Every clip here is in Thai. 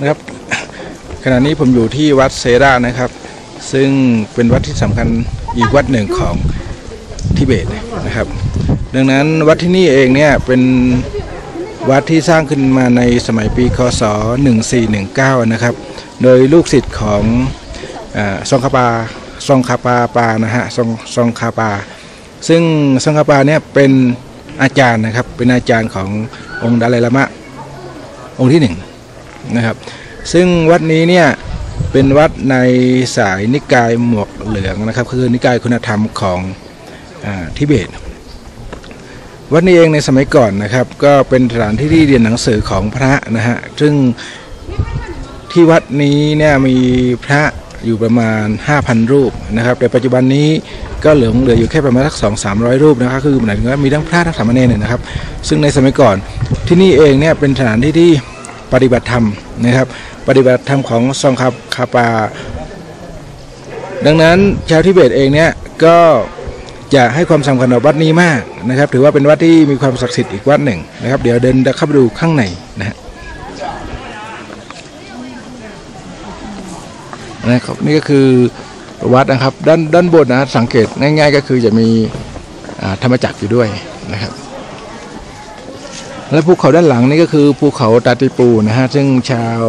นะครับขณะนี้ผมอยู่ที่วัดเซรานะครับ ซึ่งเป็นวัดที่สำคัญอีกวัดหนึ่งของทิเบตนะครับ ดังนั้นวัดที่นี่เองเนี่ยเป็นวัดที่สร้างขึ้นมาในสมัยปีคศ 1419 นะครับ โดยลูกศิษย์ของซองคาปาซองคาปาปานะฮะซองซองคาปา ซึ่งซองคาปาเนี่ยเป็นอาจารย์นะครับ เป็นอาจารย์ขององค์ดาลัยลามะ องค์ที่หนึ่งนะครับ ซึ่งวัดนี้เนี่ยเป็นวัดในสายนิกายหมวกเหลืองนะครับคือนิกายคุณธรรมของอทิเบต วัดนี้เองในสมัยก่อนนะครับ ก็เป็นสถานที่ที่เรียนหนังสือของพระนะฮะซึ่งที่วัดนี้เนี่ยมีพระ อยู่ประมาณ 5,000 รูปนะครับแต่ปัจจุบันนี้ก็เหลือเหลืออยู่แค่ประมาณสักสองสามร้อยรูปนะครับคือหมายถึงว่ามีทั้งพระทั้งสามเณรเนี่ยนะครับ ซึ่งในสมัยก่อนที่นี่เองเนี่ยเป็นสถานที่ที่ปฏิบัติธรรมนะครับ ปฏิบัติธรรมของซองคาคาปา ดังนั้นชาวทิเบตเองเนี่ยก็จะให้ความสำคัญกับวัดนี้มากนะครับ ถือว่าเป็นวัดที่มีความศักดิ์สิทธิ์อีกวัดหนึ่งนะครับ เดี๋ยวเดินเข้าไปดูข้างในนะฮะ นะครับนี่ก็คือวัดนะครับด้านด้านบนนะสังเกตง่ายๆ ก็คือจะมีธรรมจักรอยู่ด้วยนะครับ และภูเขาด้านหลังนี่ก็คือภูเขาตาติปูนะฮะซึ่งชาว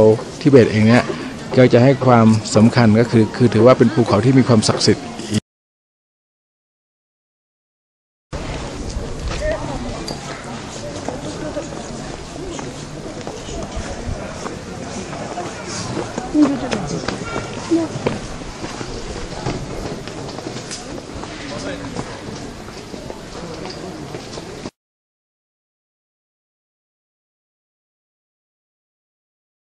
ทิเบตเองเนี่ยก็จะให้ความสำคัญก็คือคือถือว่าเป็นภูเขาที่มีความศักดิ์สิทธิ์